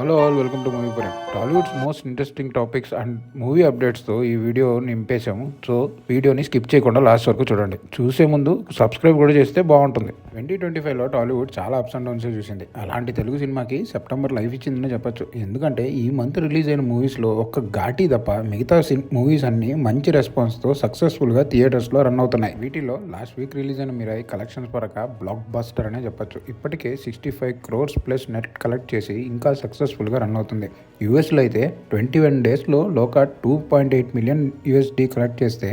Hello all welcome to movie puram Tollywood's most interesting topics and movie అప్డేట్స్తో ఈ video నింపేశాము. So వీడియోని skip చేయకుండా last వరకు చూడండి. చూసే ముందు సబ్స్క్రైబ్ కూడా చేస్తే బాగుంటుంది. ట్వంటీ ట్వంటీ ఫైవ్లో టాలీవుడ్ చాలా అప్స్ అండ్ డౌన్స్ చూసింది. అలాంటి తెలుగు సినిమాకి సెప్టెంబర్ లైఫ్ ఇచ్చిందని చెప్పొచ్చు. ఎందుకంటే ఈ మంత్ రిలీజ్ అయిన మూవీస్లో ఒక్క ఘాటి తప్ప మిగతా మూవీస్ అన్ని మంచి రెస్పాన్స్తో సక్సెస్ఫుల్గా థియేటర్స్లో రన్ అవుతున్నాయి. వీటిలో లాస్ట్ వీక్ రిలీజ్ అయిన మిరాయి కలెక్షన్స్ పరక బ్లాక్ బస్టర్ అనే చెప్పొచ్చు. ఇప్పటికే sixty five crores plus net collect చేసి ఇంకా సక్సెస్ సక్సెస్ఫుల్గా రన్ అవుతుంది. యూఎస్లో అయితే ట్వంటీ వన్ డేస్లో Loka two point eight million USD collect చేస్తే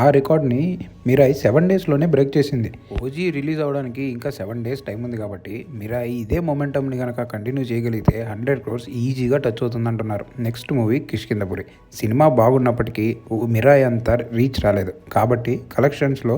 ఆ రికార్డ్ని మిరాయి సెవెన్ డేస్లోనే బ్రేక్ చేసింది. ఓజీ రిలీజ్ అవడానికి ఇంకా సెవెన్ డేస్ టైం ఉంది కాబట్టి మిరాయి ఇదే మొమెంటమ్ని కనుక కంటిన్యూ చేయగలిగితే హండ్రెడ్ క్రోర్స్ ఈజీగా టచ్ అవుతుంది అంటున్నారు. నెక్స్ట్ మూవీ కిష్కిందపురి సినిమా బాగున్నప్పటికీ మిరాయి అంత రీచ్ రాలేదు. కాబట్టి కలెక్షన్స్లో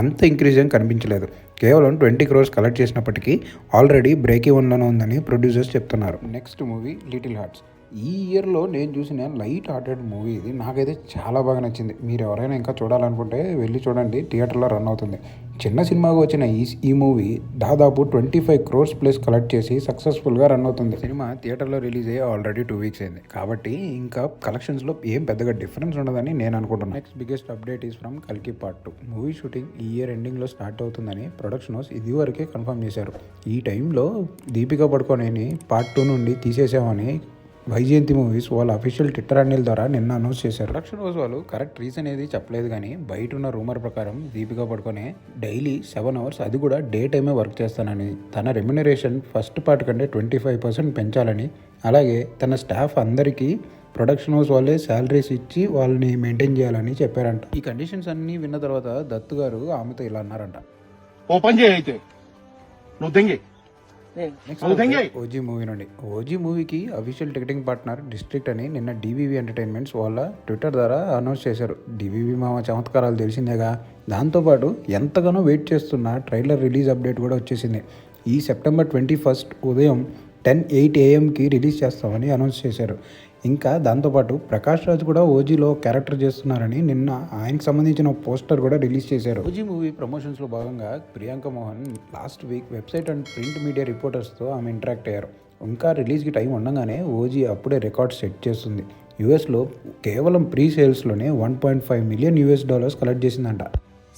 అంత ఇంక్రీజ్ ఏం కనిపించలేదు. కేవలం ట్వంటీ క్రోర్స్ కలెక్ట్ చేసినప్పటికీ ఆల్రెడీ బ్రేక్ ఈవెన్లోనే ఉందని ప్రొడ్యూసర్స్ చెప్తున్నారు. Next movie little hearts. ఈ ఇయర్లో నేను చూసిన లైట్ హార్టెడ్ మూవీ ఇది. నాకైతే చాలా బాగా నచ్చింది. మీరు ఎవరైనా ఇంకా చూడాలనుకుంటే వెళ్ళి చూడండి. థియేటర్లో రన్ అవుతుంది. చిన్న సినిమాగా వచ్చిన ఈ ఈ మూవీ దాదాపు twenty five crores plus collect చేసి సక్సెస్ఫుల్గా రన్ అవుతుంది. సినిమా థియేటర్లో రిలీజ్ అయ్యి ఆల్రెడీ టూ వీక్స్ అయింది. కాబట్టి ఇంకా కలెక్షన్స్లో ఏం పెద్దగా డిఫరెన్స్ ఉండదని నేను అనుకుంటున్నాను next biggest update is from కల్కి పార్ట్ టూ మూవీ షూటింగ్ ఈ ఇయర్ ఎండింగ్లో స్టార్ట్ అవుతుందని ప్రొడక్షన్ హౌస్ ఇదివరకే కన్ఫర్మ్ చేశారు. ఈ టైంలో దీపికా పడుకోనేని పార్ట్ టూ నుండి తీసేసామని వైజయంతి మూవీస్ వాళ్ళ అఫీషియల్ ట్విట్టర్ హ్యాండిల్ ద్వారా నిన్న అనౌన్స్ చేశారు. ప్రొడక్షన్ హౌస్ వాళ్ళు కరెక్ట్ రీజన్ ఏది చెప్పలేదు కానీ బయట ఉన్న రూమర్ ప్రకారం దీపికా పడుకొని డైలీ సెవెన్ అవర్స్ అది కూడా డే టైమే వర్క్ చేస్తానని తన రెమ్యునరేషన్ ఫస్ట్ పార్ట్ కంటే ట్వంటీ ఫైవ్ పర్సెంట్ పెంచాలని అలాగే తన స్టాఫ్ అందరికీ ప్రొడక్షన్ హౌస్ వాళ్ళే శాలరీస్ ఇచ్చి వాళ్ళని మెయింటైన్ చేయాలని చెప్పారంట. ఈ కండిషన్స్ అన్నీ విన్న తర్వాత దత్తు గారు ఆమెతో ఇలా అన్నారంట. ఓ పని చేయి అయితే. నువ్వు దెంగి. ఓజీ మూవీ నుండి. ఓజీ మూవీకి అఫీషియల్ టికెటింగ్ పార్ట్నర్ డిస్ట్రిక్ట్ అని నిన్న డివివి ఎంటర్టైన్మెంట్స్ వాళ్ళ ట్విట్టర్ ద్వారా అనౌన్స్ చేశారు. డివివి మామ చమత్కారాలు తెలిసిందేగా? దాంతోపాటు ఎంతగానో వెయిట్ చేస్తున్న ట్రైలర్ రిలీజ్ అప్డేట్ కూడా వచ్చేసింది. ఈ సెప్టెంబర్ ట్వంటీ ఫస్ట్ ఉదయం టెన్ ఎయిట్ ఏఎంకి రిలీజ్ చేస్తామని అనౌన్స్ చేశారు. ఇంకా దాంతోపాటు ప్రకాష్ రాజ్ కూడా ఓజీలో క్యారెక్టర్ చేస్తున్నారని నిన్న ఆయనకు సంబంధించిన పోస్టర్ కూడా రిలీజ్ చేశారు. ఓజీ మూవీ ప్రమోషన్స్లో భాగంగా Priyanka Mohan last week website and print media రిపోర్టర్స్తో ఆమె ఇంటరాక్ట్ అయ్యారు. ఇంకా రిలీజ్కి టైం ఉండగానే ఓజీ అప్పుడే రికార్డ్ సెట్ చేస్తుంది. యూఎస్లో కేవలం pre సేల్స్లోనే one point five million US dollars collect చేసిందంట.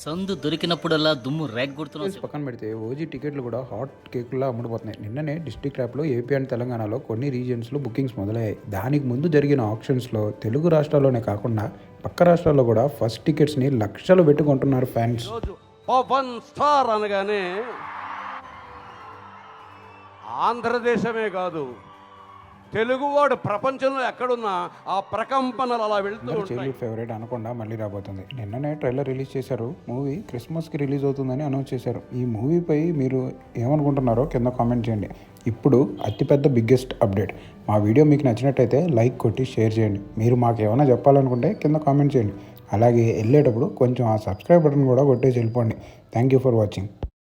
సందు దొరికినప్పుడల్లా దుమ్ము రేగొడుతున్నాం పక్కన పెడితే ఓజీ టికెట్లు కూడా హాట్ కేకులా అమ్ముడుపోతున్నాయి. నిన్ననే డిస్ట్రిక్ట్ యాప్లో ఏపీ అండ్ తెలంగాణలో కొన్ని రీజియన్స్లో బుకింగ్స్ మొదలయ్యాయి. దానికి ముందు జరిగిన ఆప్షన్స్లో తెలుగు రాష్ట్రాల్లోనే కాకుండా పక్క రాష్ట్రాల్లో కూడా ఫస్ట్ టికెట్స్ని లక్షలు పెట్టుకుంటున్నారు ఫ్యాన్స్ పవన్ స్టార్ అనగానే ఆంధ్రదేశమే కాదు తెలుగువాడు ప్రపంచంలో ఎక్కడున్నా ఆ ప్రకంపనలు అలా వెళ్తూ చైల్డ్హుడ్ ఫేవరెట్ అనకుండా మళ్ళీ రాబోతుంది. నిన్ననే ట్రైలర్ రిలీజ్ చేశారు. మూవీ క్రిస్మస్కి రిలీజ్ అవుతుందని అనౌన్స్ చేశారు. ఈ మూవీపై మీరు ఏమనుకుంటున్నారో కింద కామెంట్ చేయండి. ఇప్పుడు అతిపెద్ద బిగ్గెస్ట్ అప్డేట్ మా వీడియో మీకు నచ్చినట్టయితే లైక్ కొట్టి షేర్ చేయండి. మీరు మాకు ఏమైనా చెప్పాలనుకుంటే కింద కామెంట్ చేయండి. అలాగే వెళ్ళేటప్పుడు కొంచెం ఆ సబ్స్క్రైబ్ బటన్ కూడా కొట్టేసి వెళ్ళిపోండి. Thank you for watching